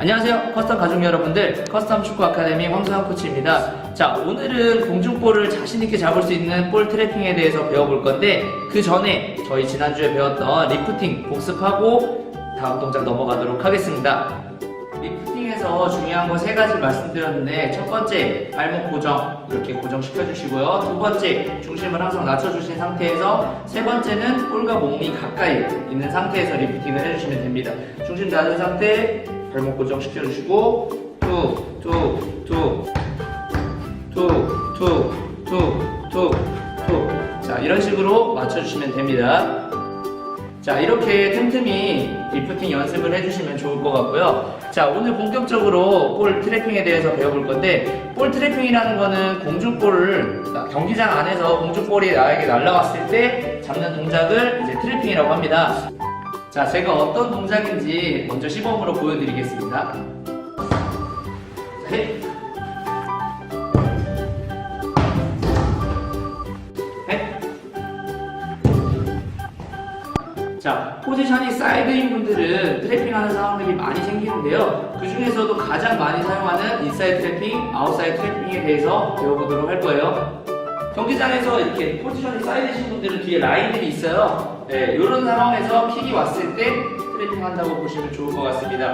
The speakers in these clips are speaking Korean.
안녕하세요. 커스텀 가족 여러분들. 커스텀 축구 아카데미 황소영 코치입니다. 자 오늘은 공중볼을 자신있게 잡을 수 있는 볼 트래핑에 대해서 배워볼 건데 그 전에 저희 지난주에 배웠던 리프팅 복습하고 다음 동작 넘어가도록 하겠습니다. 리프팅에서 중요한 거 세 가지 말씀드렸는데 첫 번째 발목 고정. 이렇게 고정시켜 주시고요. 두 번째 중심을 항상 낮춰 주신 상태에서 세 번째는 볼과 몸이 가까이 있는 상태에서 리프팅을 해주시면 됩니다. 중심 낮은 상태 발목 고정시켜주시고 투투투투투투투자 이런 식으로 맞춰주시면 됩니다. 자, 이렇게 틈틈이 리프팅 연습을 해주시면 좋을 것 같고요. 자, 오늘 본격적으로 볼 트래핑에 대해서 배워볼 건데, 볼 트래핑이라는 거는 공중볼을 그러니까 경기장 안에서 공중볼이 나에게 날라왔을 때 잡는 동작을 이제 트래핑이라고 합니다. 자 제가 어떤 동작인지 먼저 시범으로 보여드리겠습니다 셋셋 자, 포지션이 사이드인 분들은 트래핑하는 상황들이 많이 생기는데요. 그 중에서도 가장 많이 사용하는 인사이드 트래핑, 아웃사이드 트래핑에 대해서 배워보도록 할 거예요. 경기장에서 이렇게 포지션이 사이드이신 분들은 뒤에 라인들이 있어요. 네, 이런 상황에서 킥이 왔을 때 트래핑 한다고 보시면 좋을 것 같습니다.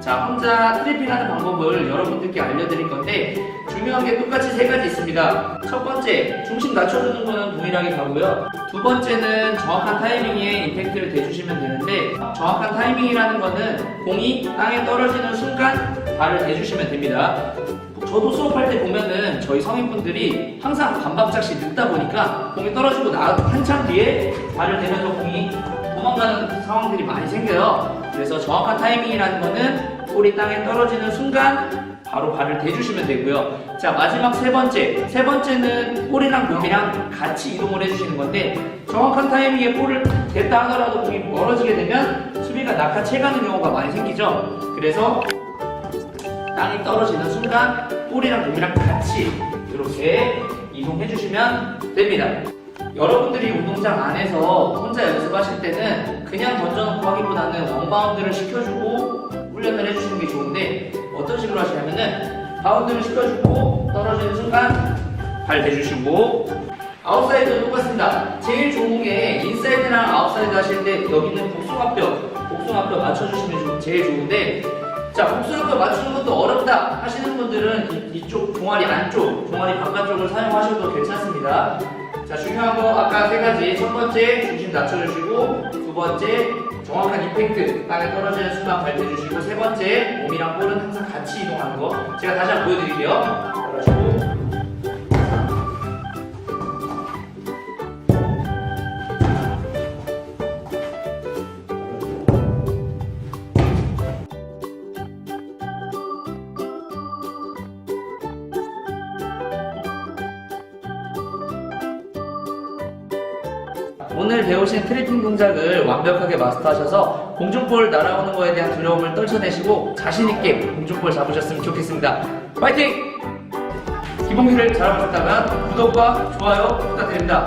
자, 혼자 트래핑하는 방법을 여러분들께 알려드릴 건데 중요한 게 똑같이 세 가지 있습니다. 첫 번째, 중심 낮춰주는 거는 동일하게 가고요. 두 번째는 정확한 타이밍에 임팩트를 대주시면 되는데 정확한 타이밍이라는 거는 공이 땅에 떨어지는 순간 발을 대주시면 됩니다. 저도 수업할 때 보면은 저희 성인분들이 항상 반박자씩 늦다 보니까 공이 떨어지고 나 한참 뒤에 발을 대면서 공이 도망가는 상황들이 많이 생겨요. 그래서 정확한 타이밍이라는 거는 볼이 땅에 떨어지는 순간 바로 발을 대주시면 되고요. 자 마지막 세 번째, 세 번째는 볼이랑 몸이랑 같이 이동을 해주시는 건데 정확한 타이밍에 볼을 댔다 하더라도 공이 멀어지게 되면 수비가 낙하채 가는 경우가 많이 생기죠. 그래서 땅이 떨어지는 순간 볼이랑 몸이랑 같이 이렇게 이동해 주시면 됩니다. 여러분들이 운동장 안에서 혼자 연습하실 때는 그냥 던져놓고 하기보다는 원바운드를 시켜주고 훈련을 해주시는 게 좋은데 어떤 식으로 하시냐면은 바운드를 시켜주고 떨어지는 순간 발 대주시고 아웃사이드도 똑같습니다. 제일 좋은 게 인사이드랑 아웃사이드 하실 때 여기 있는 복숭아뼈 복숭아뼈 맞춰주시면 좋- 제일 좋은데 자, 복숭아뼈 맞추는 것도 어 렵다 하시는 분들은 이, 쪽 종아리 안쪽, 종아리 바깥쪽을 사용하셔도 괜찮습니다. 자, 중요한 거 아까 세 가지. 첫 번째, 중심 낮춰주시고, 두 번째, 정확한 임팩트, 땅에 떨어지는 순간 밟혀주시고, 세 번째, 몸이랑 볼은 항상 같이 이동하는 거. 제가 다시 한번 보여드릴게요. 떨어지고, 오늘 배우신 트래핑 동작을 완벽하게 마스터하셔서 공중볼 날아오는 거에 대한 두려움을 떨쳐내시고 자신있게 공중볼 잡으셨으면 좋겠습니다. 파이팅! 기본기를 잘하셨다면 구독과 좋아요 부탁드립니다.